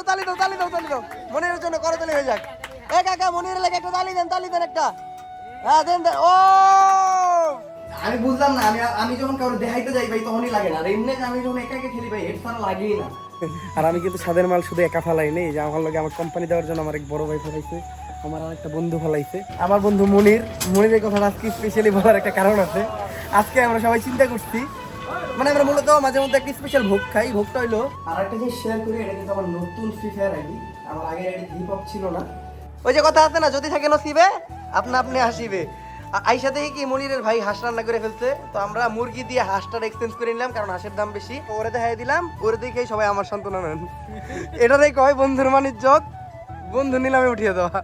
দাও তালি দাও তালি দাও তালি দাও। মনিরের জন্য করতালি হয়ে যাক। এ কাকা মনিরের লেগে একটা তালি দেন তালি দেন একটা। হ্যাঁ দেন দেন। ও! আমি বুঝলাম না আমি আমি যখন কারও দেখাইতে যাই ভাই তখনই লাগে না। আর এমনি আমি যখন একা একা খেলি ভাই হেড ছাড়া লাগেই না। আর আমি কিন্তু সাদের মাল শুধু একা ফালাই নেই যে আমার লগে আমার কোম্পানি দেওয়ার জন্য আমার এক বড় ভাই ফেলাইছে আমার আর একটা বন্ধু ফেলাইছে। আমার বন্ধু মনির মনিরের কথা আজকে স্পেশালি বলার একটা কারণ আছে। আজকে আমরা সবাই চিন্তা করছি মানে আমরা মূলত মাঝে মধ্যে একটা স্পেশাল ভোগ খাই। ভোগটা হইল আর একটা জিনিস শেয়ার করি এটা কিন্তু আমার নতুন ফ্রি ফায়ার আইডি আমার আগে আইডি হিপ হপ ছিল না। ওই যে কথা আছে না যদি থাকে নসিবে আপনা আপনি হাসিবে। আইসা থেকে কি মনিরের ভাই হাঁস রান্না করে ফেলছে। তো আমরা মুরগি দিয়ে হাঁসটার এক্সচেঞ্জ করে নিলাম কারণ হাঁসের দাম বেশি। ওরে দেখাই দিলাম ওরে দেখেই সবাই আমার সন্তান নেন। এটাতেই কয় বন্ধুর বাণিজ্য বন্ধু নিলামে উঠিয়ে দেওয়া।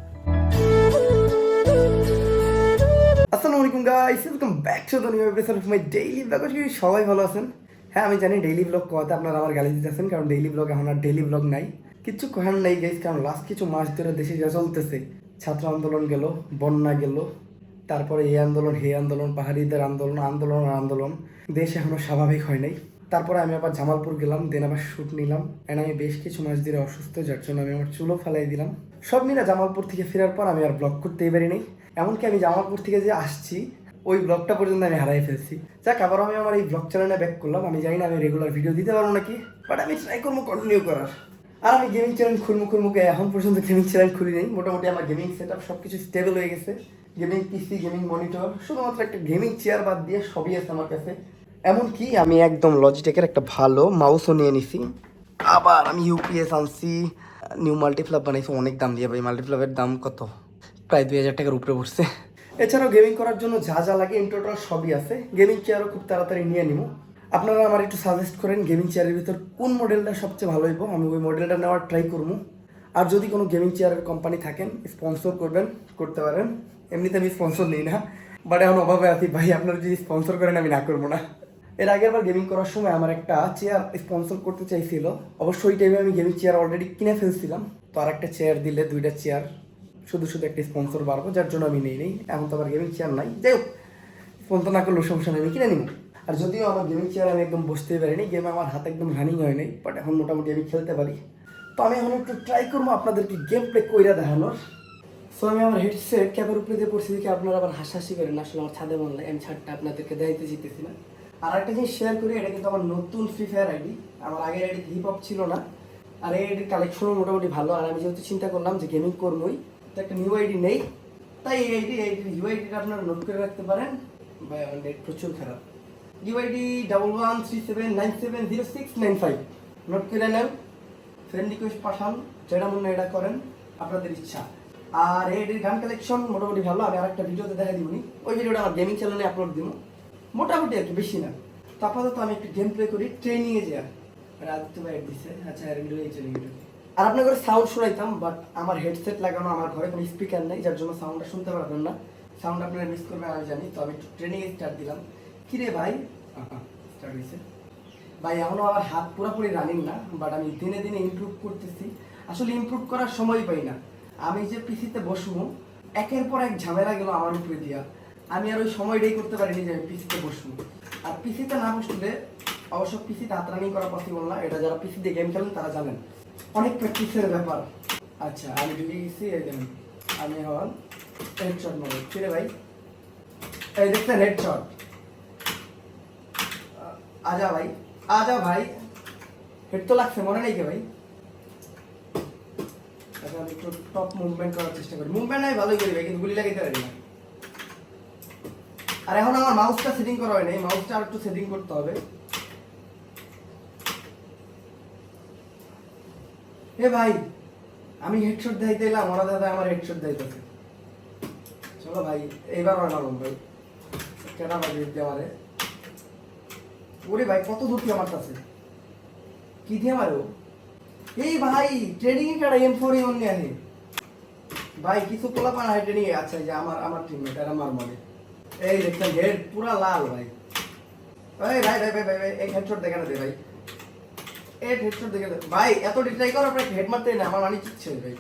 আসসালামু আলাইকুম guys welcome back to the new episode of my daily vlog আজকে সবাই ভালো আছেন। হ্যাঁ আমি জানি ডেইলি ব্লগ কথা আপনারা আমার গালি দিতেছেন, কারণ ডেইলি ব্লগ এখন আর ডেইলি ব্লগ নাই। কিচ্ছু কহার নাই গাইস কারণ লাস্ট কিছু মাস ধরে দেশে যা চলতেছে। ছাত্র আন্দোলন গেল, বন্যা গেল, তারপরে এই আন্দোলন হে আন্দোলন, পাহাড়িদের আন্দোলন আন্দোলন আন্দোলন। দেশ এখনও স্বাভাবিক হয় নাই। তারপরে আমি আবার জামালপুর গেলাম দেন আবার শ্যুট নিলাম। এন্ড আমি বেশ কিছু মাস ধরে অসুস্থ, যার জন্য আমি আমার চুলও ফালাই দিলাম। সব মিলে জামালপুর থেকে ফেরার পর আমি আর ব্লগ করতেই পারি নাই এমনকি আমি জামালপুর থেকে যে আসছি, ওই ব্লগটা পর্যন্ত আমি হারাই ফেলছি। যাক আবার আমি আমার এই ব্লগ চ্যানেলে ব্যাক করলাম। আমি জানি না আমি রেগুলার ভিডিও দিতে পারব নাকি বাট আমি ট্রাই করব কন্টিনিউ করার। আর আমি গেমিং চ্যানেল খুলমু খুলমুকে এখন পর্যন্ত গেমিং চ্যানেল খুলি নেই। মোটামুটি আমার গেমিং সেট আপ সব কিছু স্টেবল হয়ে গেছে। গেমিং পিসি গেমিং মনিটর শুধুমাত্র একটা গেমিং চেয়ার বাদ দিয়ে সবই আছে আমার কাছে। এমনকি আমি একদম লজিটেকের একটা ভালো মাউসও নিয়ে নিছি। আবার আমি ইউপিএস আনছি। নিউ মাল্টিফ্লাপ বানাইছি, অনেক দাম দিয়ে ভাই। মাল্টিফ্লাপের দাম কত? প্রায় দুই হাজার টাকার উপরে পড়ছে। এছাড়াও গেমিং করার জন্য যা যা লাগে ইন সবই আছে। গেমিং চেয়ারও খুব তাড়াতাড়ি নিয়ে নিব। আপনারা আমার একটু সাজেস্ট করেন গেমিং চেয়ারের ভিতর কোন মডেলটা সবচেয়ে ভালো হইব? আমি ওই মডেলটা নেওয়ার ট্রাই করব। আর যদি কোনো গেমিং চেয়ারের কোম্পানি থাকেন স্পন্সর করবেন, করতে পারেন। এমনিতে আমি স্পন্সর নিই না। বাট এখন অভাবে আছি ভাই, আপনারা যদি স্পন্সর করেন, আমি না করব না। এর আগের বার গেমিং করার সময় আমার একটা চেয়ার স্পন্সর করতে চাইছিল। অবশ্য ওই টাইমে আমি গেমিং চেয়ার অলরেডি কিনে ফেলছিলাম। তো আর একটা চেয়ার দিলে, দুইটা চেয়ার শুধু শুধু একটা স্পন্সর বাড়বো, যার জন্য আমি নেই নেই। এখন তো আমার গেমিং চেয়ার নাই। যাই হোক স্পন্সর না করলেও সমস্যা নেই, আমি কিনে নিব। আর যদিও আমার গেমিং চেয়ার আমি একদম বসতেই পারিনি গেম আমার হাতে একদম রানিং হয় নাই বাট এখন মোটামুটি আমি খেলতে পারি। তো আমি এখন একটু ট্রাই করব আপনাদেরকে গেম প্লে কইরা দেখানোর। সো আমি আমার হেডসেট ক্যাপের উপরে দিয়ে পড়ছি দেখি আপনারা আবার হাসাহাসি করেন আসলে আমার ছাদে মন আমি ছাদটা আপনাদেরকে দেখাইতে জিতেছি না। আর একটা জিনিস শেয়ার করি, এটা কিন্তু আমার নতুন ফ্রি ফায়ার আইডি আমার আগের আইডি হিপ হপ ছিল না, আর এই আইডির কালেকশনও মোটামুটি ভালো। আর আমি যেহেতু চিন্তা করলাম যে গেমিং করবোই তো একটা নিউ আইডি নেই, তাই এই আইডি আইডির ইউ আইডিটা আপনারা নোট করে রাখতে পারেন। ভাই, আমার নেট প্রচুর খারাপ। U ID double one three seven nine seven zero six nine five note করে নেন ফ্রেন্ড রিকোয়েস্ট পাঠান, যেটা মনে এটা করেন, আপনাদের ইচ্ছা। আর এই গান কালেকশন মোটামুটি ভালো, আমি আরেকটা ভিডিওতে দেখা দিবনি ওই ভিডিওটা আমার গেমিং চ্যানেলে আপলোড দিব। মোটামুটি আর কি, বেশি না। তো আমি একটু গেম প্লে করি ট্রেনিংয়ে যাই। রাত ভাই দিছে। আচ্ছা আর চলে গেল। আর আপনাকে সাউন্ড শোনাইতাম বাট আমার হেডসেট লাগানো, আমার ঘরে কোনো স্পিকার নেই, যার জন্য সাউন্ডটা শুনতে পারবেন না। সাউন্ড আপনারা মিস করবেন, আমি জানি, তো আমি একটু ট্রেনিং স্টার্ট দিলাম। কিরে ভাই? স্টার্ট হয়েছে ভাই, এখনও আমার হাত পুরোপুরি রানিং না বাট আমি দিনে দিনে ইমপ্রুভ করতেছি। আসলে ইমপ্রুভ করার সময় পাই না। আমি যে পিসিতে বসবো, একের পর এক ঝামেলা গেল আমার উপরে দিয়া। আমি আর ওই সময়টাই করতে পারিনি যে আমি পিসিতে বসবো। আর পিসিতে না বসলে অবশ্য পিসিতে হাত রানিং করা পসিবল না, এটা যারা পিসিতে গেম খেলেন তারা জানেন। অনেক প্র্যাকটিসের ব্যাপার। আচ্ছা আমি ঢুকে গেছি এই দেখেন, আমি হন হেডশট মারব। ফিরে ভাই। এই দেখছেন হেডশট আজা ভাই আজা ভাই। হেড তো লাগছে, মনে নেই কে ভাই? আচ্ছা আমি একটু টপ মুভমেন্ট করার চেষ্টা করি। মুভমেন্ট আমি ভালোই করি ভাই, কিন্তু গুলি লাগাইতে পারি না। আর এখন আমার মাউসটা সেটিং করা হয় নাই মাউসটা আর একটু সেটিং করতে হবে। এ ভাই, আমি হেডশট দেখাইতে এলাম, ওরা দাদা আমার হেডশট দেখাইতেছে চলো ভাই, এইবার না ভাই। কেনা বাজি দিতে আমারে ওরে ভাই, কত দূর কি আমার কাছে? কি দিয়ে মারো এই ভাই ট্রেনিং এ এম ফোর এমন নিয়ে আহে ভাই, কিছু পোলা পান হাই ট্রেনিং আচ্ছা যে আমার আমার টিমমেট আর আমার মনে। এই দেখছেন হেড পুরা লাল ভাই। ভাই ভাই ভাই ভাই ভাই, এই হেডশট না দে ভাই। এই হেডশট দেখে। ভাই, এত করো আপনার হেড মারতে না, আমার ভাই।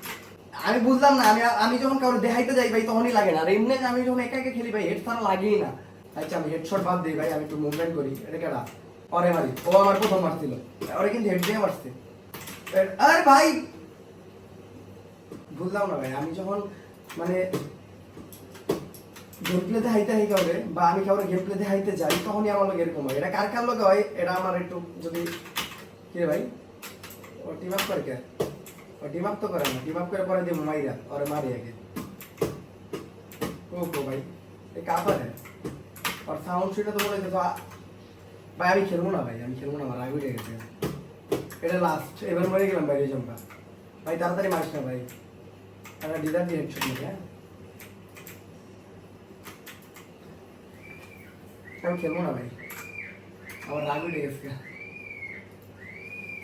আমি বুঝলাম না, আমি আমি যখন কারও দেখাইতে যাই, ভাই, তখনই লাগে না। এমনি আমি যখন একা একা খেলি, ভাই লাগেই না। আচ্ছা আমি হেডশট বাদ দিই, ভাই, আমি একটু মুভমেন্ট করি। এটা অরে ও আমার প্রথম মারছিল। ওরে কিন্তু হেড দিয়ে মারছে। এ- ভাই! বুঝলাম না, ভাই, আমি যখন মানে গেম প্লেতে হাইতে হাই কাউরে বা আমি কাউরে গেম প্লেতে হাইতে যাই, তখনই আমার লোক এরকম হয়। এটা কার কার লোক হয়? এটা আমার একটু যদি কি ভাই? ও টিম আপ করে কে? ও টিম আপ তো করে না টিম আপ করে পরে দিয়ে মাইরা ওরে মারি আগে। ও গো ভাই, এ কাপা রে আর সাউন্ড সেটা তো বলে আ- ভাই আমি খেলব না ভাই, আমি খেলব না, আমার রাগ উঠে গেছে। এটা লাস্ট এবার মরে গেলাম ভাই জমকা ভাই, তাড়াতাড়ি মারিস না ভাই। একটা ডিজার দিয়ে হেডশট নিয়ে হ্যাঁ আমি খেলব না ভাই, আমার রাগ উঠে গেছে।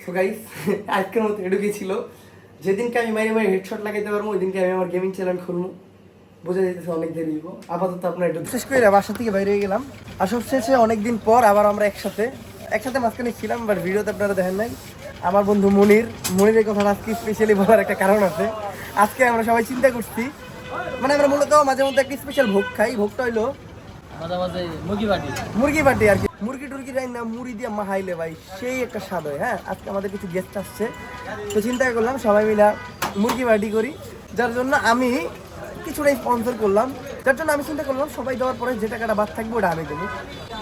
আজকের মতো এটুকুই ছিল। যেদিনকে আমি মারি মারি হেডশট লাগাইতে পারব ওই দিনকে আমি আমার গেমিং চ্যানেল খুলবো। বোঝা যাইতেছে অনেক দেরি হইব। আপাতত আপনার একটু শেষ করে বাসা থেকে বাইরে গেলাম। আর সবশেষে অনেকদিন পর আবার আমরা একসাথে একসাথে মাঝখানে ছিলাম বাট ভিডিওতে আপনারা দেখেন নাই। আমার বন্ধু মনির মনিরের কথা আজকে স্পেশালি বলার একটা কারণ আছে। আজকে আমরা সবাই চিন্তা করছি। মানে আমরা মূলত মাঝে মধ্যে একটা স্পেশাল ভোগ খাই। ভোগটা হইল মুরগি বাটি মুরগি মুড়ি দিয়ে ভাই, সেই একটা হয় হ্যাঁ? আজকে আমাদের কিছু গেস্ট আসছে। তো করলাম, সবাই মুরগি বাটি করি। যার জন্য আমি কিছুটা স্পন্সর করলাম। যার জন্য আমি চিন্তা করলাম, সবাই দেওয়ার পরে যে টাকাটা বাদ থাকবে, ওটা আমি দেবো।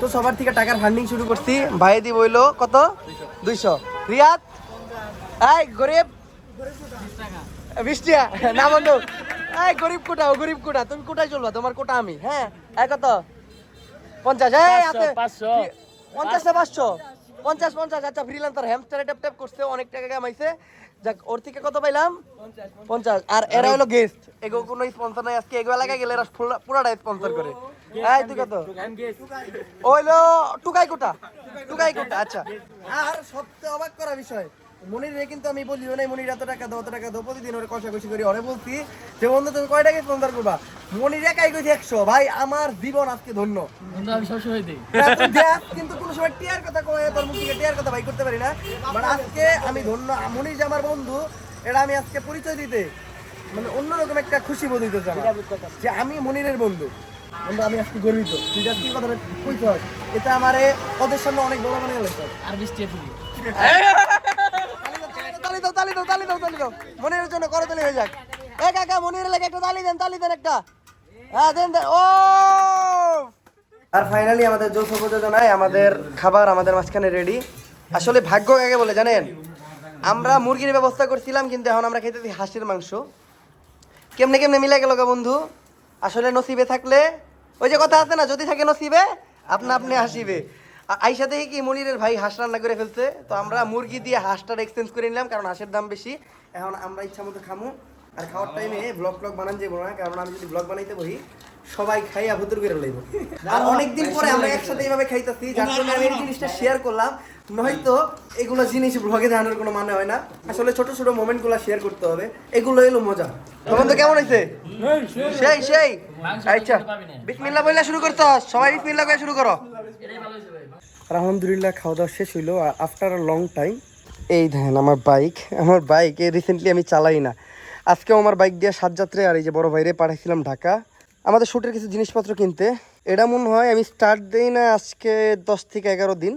তো সবার থেকে টাকার ফান্ডিং শুরু করছি। ভাই দি বইলো, কত? দুইশো। রিয়াদ? এই, গরিব? টাকা না বন্ধু। এই, গরিব কোটা, ও গরিব কোটা, তুমি কোটায় চলবা, তোমার কোটা আমি হ্যাঁ? এই কত? পঞ্চাশ এই আছে পাঁচশো। পঞ্চাশ পঞ্চাশ পঞ্চাশ। আচ্ছা ফ্রিল্যান্সার হ্যামস্টারে ট্যাপ ট্যাপ করছে অনেক টাকা কামাইছে। যাক ওর থেকে কত পাইলাম? পঞ্চাশ। আর এরা হলো গেস্ট এগো কোনো স্পন্সর নাই আজকে। এগো এলাকায় গেলে এরা পুরা- পুরাটাই স্পন্সর করে। এই তুই কত? ওইলো টুকাই কোটা টুকাই কোটা আচ্ছা। আর সবচেয়ে অবাক করা বিষয় মনিরে কিন্তু আমি বলি নাই মনির এত টাকা দাও এত টাকা দাও প্রতিদিন ওরে কষাকষি করি। ওরে বলছি যে বন্ধু তুমি কয় টাকা স্পন্সর করবা? মনির একাই কইছে একশো। ভাই আমার জীবন আজকে ধন্য। বন্ধু আমি সবসময় দিই। হ্যাঁ, কিন্তু কোনো সময় টিয়ার কথা কয়ে তোর মুখ থেকে টিয়ার কথা ভাই করতে পারি না। মানে আজকে আমি ধন্য। মনির যে আমার বন্ধু এটা আমি আজকে পরিচয় দিতে মানে অন্যরকম একটা খুশি বোধ হইতেছে যে আমি মনিরের বন্ধু। বন্ধু আমি আজকে গর্বিত। তুই যা কি কথাটা কইতে হয় এটা আমারে ওদের সামনে অনেক বড় মনে গেছে আর বৃষ্টি তালি দাও তালি দাও তালি দাও। মনিরের জন্য করতালি হয়ে যাক। এ কাকা, মনিরের লাগে একটা তালি দেন তালি দেন একটা। হ্যাঁ দেন দেন। ও! আর ফাইনালি আমাদের যৌথ প্রযোজনায় আমাদের খাবার আমাদের মাঝখানে রেডি আসলে ভাগ্য কাকে বলে জানেন? আমরা মুরগির ব্যবস্থা করছিলাম, কিন্তু এখন আমরা খেতেছি হাঁসের মাংস। কেমনে কেমনে মিলে গেল গো বন্ধু? আসলে নসিবে থাকলে ওই যে কথা আছে না, যদি থাকে নসিবে, আপনা আপনি হাসিবে। আইসা দেখি কি মনিরের ভাই হাঁস রান্না করে ফেলছে। তো আমরা মুরগি দিয়ে হাঁসটার এক্সচেঞ্জ করে নিলাম, কারণ হাঁসের দাম বেশি। এখন আমরা ইচ্ছা মতো খামু। আর খাওয়ার টাইমে ব্লগ ব্লগ বানান যাব না, কারণ আমি যদি ব্লগ বানাইতে বহি সবাই খাই আবুতুর করে লইব। আর অনেকদিন পরে আমরা একসাথে এইভাবে খাইতেছি যার জন্য আমি এই জিনিসটা শেয়ার করলাম। নয়তো এগুলো জিনিস ব্লগে দেখানোর কোনো মানে হয় না। আসলে ছোট ছোট মোমেন্টগুলো শেয়ার করতে হবে। এগুলো এলো মজা। তখন তো কেমন হয়েছে? সেই। সেই আচ্ছা। বিসমিল্লাহ বইলা শুরু করতে হয়। সবাই বিসমিল্লাহ করে শুরু করো। আলহামদুলিল্লাহ খাওয়া দাওয়া শেষ হইল। আফটার আ লং টাইম এই দেখেন আমার বাইক আমার বাইক এই রিসেন্টলি আমি চালাই না। আজকেও আমার বাইক দিয়ে সাত যাত্রে আর এই যে বড় ভাইরে পাঠাইছিলাম ঢাকা। আমাদের শ্যুটের কিছু জিনিসপত্র কিনতে। এটা মনে হয় আমি স্টার্ট দিই না আজকে দশ থেকে এগারো দিন।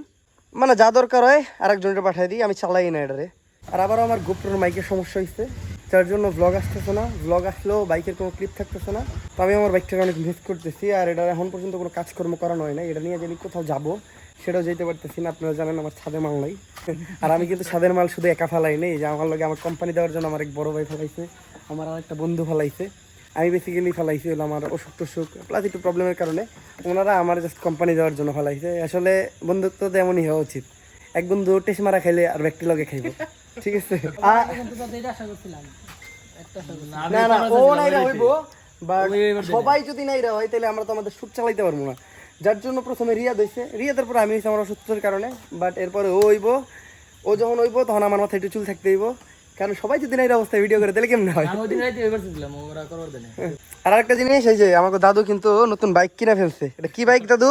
মানে যা দরকার হয় আরেকজনটা পাঠিয়ে দিই, আমি চালাই না এটারে। আর আবারও আমার গোপ্রোর মাইকের সমস্যা হয়েছে যার জন্য ব্লগ আসতেছে না। ব্লগ আসলেও বাইকের কোনো ক্লিপ থাকতেছে না। তো আমি আমার বাইকটাকে অনেক মিস করতেছি। আর এটা এখন পর্যন্ত কোনো কাজকর্ম করানো হয় না এটা নিয়ে যদি কোথাও যাব, সেটাও যেতে পারতেছি না। আপনারা জানেন আমার ছাদে মাল নাই। আর আমি কিন্তু ছাদের মাল শুধু একা ফালাই নেই। যে আমার লগে আমার কোম্পানি দেওয়ার জন্য আমার এক বড় ভাই ফেলাইছে। আমার আর একটা বন্ধু ফেলাইছে। আমি বেসিক্যালি ফেলাইছি হলো আমার অসুখ টসুখ প্লাস একটু প্রবলেমের কারণে ওনারা আমার জাস্ট কোম্পানি দেওয়ার জন্য ফেলাইছে। আসলে বন্ধুত্ব তো এমনই হওয়া উচিত। এক বন্ধু টেস্ট মারা খাইলে আর ব্যক্তি লগে খাইব। ঠিক আছে? না না ও নাইরা হইব সবাই যদি নাইরা হয় তাহলে আমরা তো আমাদের শুট চালাইতে পারব না। যার জন্য প্রথমে রিয়াদ হয়েছে রিয়াদের পরে আমি হয়েছি আমার অসুস্থতার কারণে বাট এরপরে ও হইব। ও যখন হইব তখন আমার মাথায় একটু চুল থাকতে হইব। কারণ সবাই যদি নাইরা অবস্থায় ভিডিও করে তাহলে কেমন হয়? আর আরেকটা জিনিস এই যে আমাকে দাদু কিন্তু নতুন বাইক কিনে ফেলছে। এটা কি বাইক দাদু?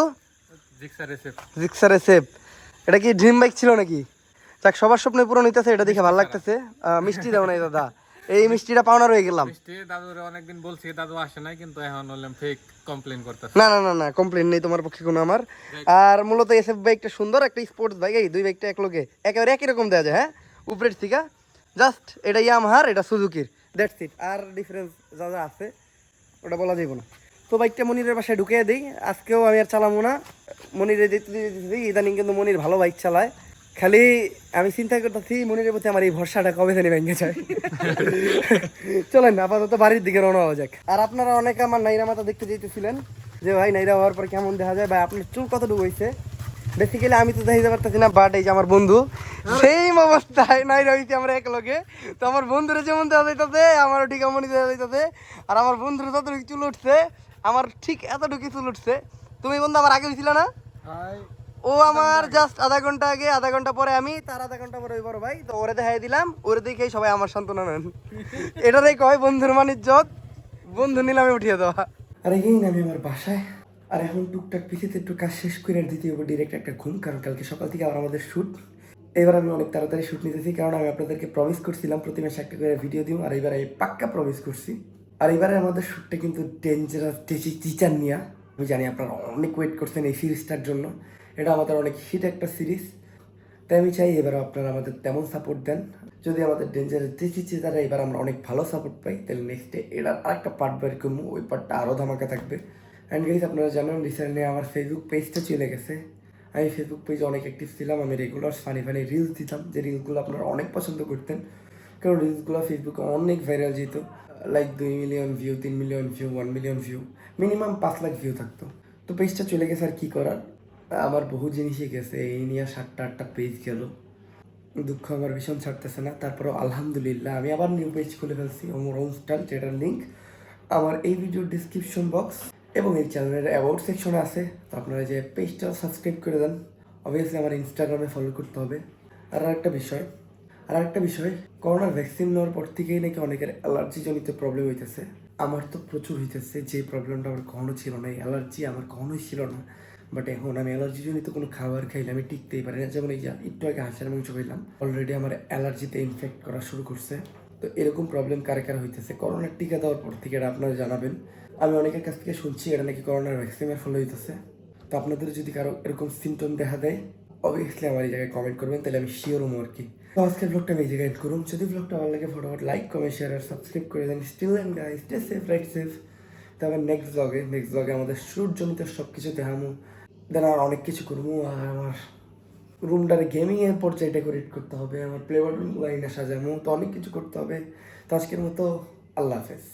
জিক্সার এসএফ এটা কি ড্রিম বাইক ছিল নাকি? যাক সবার স্বপ্ন পূরণ হইতেছে এটা দেখে ভালো লাগতেছে। মিষ্টি দাও নাই দাদা। এই মিষ্টিটা পাওনা রয়ে গেলাম। মিষ্টি দাদুরে অনেকদিন বলছি দাদু আসে নাই কিন্তু এখন হলাম ফেক কমপ্লেন করতেছে। না না না না কমপ্লেন নেই তোমার পক্ষে কোনো আমার। আর মূলত এসএফ বাইকটা সুন্দর একটা স্পোর্টস বাইক এই দুই বাইকটা এক লোকে একেবারে একই রকম দেওয়া যায় হ্যাঁ? উপরের থেকে জাস্ট এটা ইয়ামাহার এটা সুজুকির দ্যাটস ইট আর ডিফারেন্স যা যা আছে, ওটা বলা যাইব না। তো বাইকটা মনিরের বাসায় ঢুকিয়ে দিই। আজকেও আমি আর চালাবো না। মনিরে দিতে দিতে ইদানিং কিন্তু মনির ভালো বাইক চালায়। খালি আমি চিন্তা করতেছি, মনিরের প্রতি আমার এই ভরসাটা কবে জানি ভেঙে যায়। চলেন, আপাতত বাড়ির দিকে রওনা হওয়া যাক। আর আপনারা অনেকে আমার নাইরা মাথা দেখতে যেতেছিলেন যে ভাই, নাইরা হওয়ার পর কেমন দেখা যায়? ভাই, আপনার চুল কতটুকু হয়েছে বেসিক্যালি আমি তো দেখাইতে পারতেছি না বাট এই যে আমার বন্ধু সেম অবস্থায় নাই রয়েছে আমরা এক লগে। তো আমার বন্ধুরে যেমন দেওয়া যাইতেছে আমারও ঠিক এমনই দেওয়া যাইতেছে। আর আমার বন্ধুর যতটুকু চুল উঠছে আমার ঠিক এতটুকু চুল উঠছে। তুমি বন্ধু আমার আগে হয়েছিল না? ও আমার জাস্ট আধা ঘণ্টা আগে আধা ঘণ্টা পরে আমি তার আধা ঘণ্টা পরে ওই বড় ভাই তো ওরে দেখাই দিলাম ওরে দেখেই সবাই আমার সান্ত্বনা নেন। এটারই কয় বন্ধুর মানিজ্যত বন্ধু নিলামে উঠিয়ে দেওয়া। আর এই আমি আমার বাসায়। আর এখন টুকটাক পিছিয়ে একটু কাজ শেষ করে আর দ্বিতীয় ডিরেক্ট একটা ঘুম কারণ কালকে সকাল থেকে আবার আমাদের শ্যুট এবার আমি অনেক তাড়াতাড়ি শ্যুট নিতেছি, কারণ আমি আপনাদেরকে প্রমিস করছিলাম, প্রতি মাসে একটা করে ভিডিও দিব, আর এবার আমি পাক্কা প্রমিস করছি। আর এবারে আমাদের শ্যুটটা কিন্তু ডেঞ্জারাস টিচার নিয়ে। আমি জানি আপনারা অনেক ওয়েট করছেন এই সিরিজটার জন্য। এটা আমাদের অনেক হিট একটা সিরিজ তাই আমি চাই এবার আপনারা আমাদের তেমন সাপোর্ট দেন। যদি আমাদের ডেঞ্জারের দেখেছি তারা এবার আমরা অনেক ভালো সাপোর্ট পাই, তাহলে নেক্সট ডে এটার আরেকটা পার্ট বের করব, ওই পার্টটা আরও ধামাকা থাকবে। অ্যান্ড গাইজ আপনারা জানেন রিসেন্টলি আমার ফেসবুক পেজটা চলে গেছে। আমি ফেসবুক পেজে অনেক অ্যাক্টিভ ছিলাম, আমি রেগুলার ফানি ফানি রিলস দিতাম, যে রিলসগুলো আপনারা অনেক পছন্দ করতেন। কারণ রিলসগুলো ফেসবুকে অনেক ভাইরাল যেত। লাইক দুই মিলিয়ন ভিউ তিন million view one million view minimum পাঁচ লাখ ভিউ থাকতো। তো পেজটা চলে গেছে আর কী করার? আমার বহু জিনিসই গেছে, এই নিয়ে সাতটা আটটা পেজ গেল। দুঃখ আমার ভীষণ ছাড়তেছে না, তারপরেও আলহামদুলিল্লাহ আমি আবার নিউ পেজ খুলে ফেলছি ওন স্টাইল যেটার লিঙ্ক আমার এই ভিডিওর ডিসক্রিপশন বক্স এবং এই চ্যানেলের অ্যাবাউট সেকশনে আছে, তো আপনারা যে পেজটা সাবস্ক্রাইব করে দেন। অবভিয়াসলি আমার ইনস্টাগ্রামে ফলো করতে হবে। আর একটা বিষয় আর একটা বিষয় করোনার ভ্যাকসিন নেওয়ার পর থেকেই নাকি অনেকের অ্যালার্জি জনিত প্রবলেম হইতেছে। আমার তো প্রচুর হইতেছে, যে প্রবলেমটা আমার কখনো ছিল না। এই অ্যালার্জি আমার কখনোই ছিল না। বাট এখন আমি অ্যালার্জি জনিত কোনো খাবার খাইলে আমি টিকতেই পারি না। যেমন এই যে একটু আগে হাঁসের মাংস খাইলাম অলরেডি আমার অ্যালার্জিতে ইনফেক্ট করা শুরু করছে। তো এরকম প্রবলেম কারে কারে হইতেছে? করোনার টিকা দেওয়ার পর থেকে এটা আপনারা জানাবেন। আমি অনেকের কাছ থেকে শুনছি এটা নাকি করোনার ভ্যাকসিনের ফলে হইতেছে। তো আপনাদের যদি কারও এরকম সিমটম দেখা দেয় অবভিয়াসলি আমার এই জায়গায় কমেন্ট করবেন, তাহলে আমি শিওর হব আর কি। তো আজকের ব্লগটা আমি এই জায়গায় end করুন যদি ব্লগটা ভালো লাগে, ফটোফট লাইক কমেন্ট শেয়ার আর সাবস্ক্রাইব করে দেন। Still and guys stay safe right safe তবে নেক্সট ব্লগে নেক্সট ব্লগে আমাদের জমিত সব কিছু দেখামো। দেন আর অনেক কিছু করব আর আমার রুমটার গেমিং এর পর্যায়ে ডেকোরেট করতে হবে, আমার প্লে বাটন লাইনে সাজানো তো অনেক কিছু করতে হবে। তো আজকের মতো আল্লাহ হাফেজ।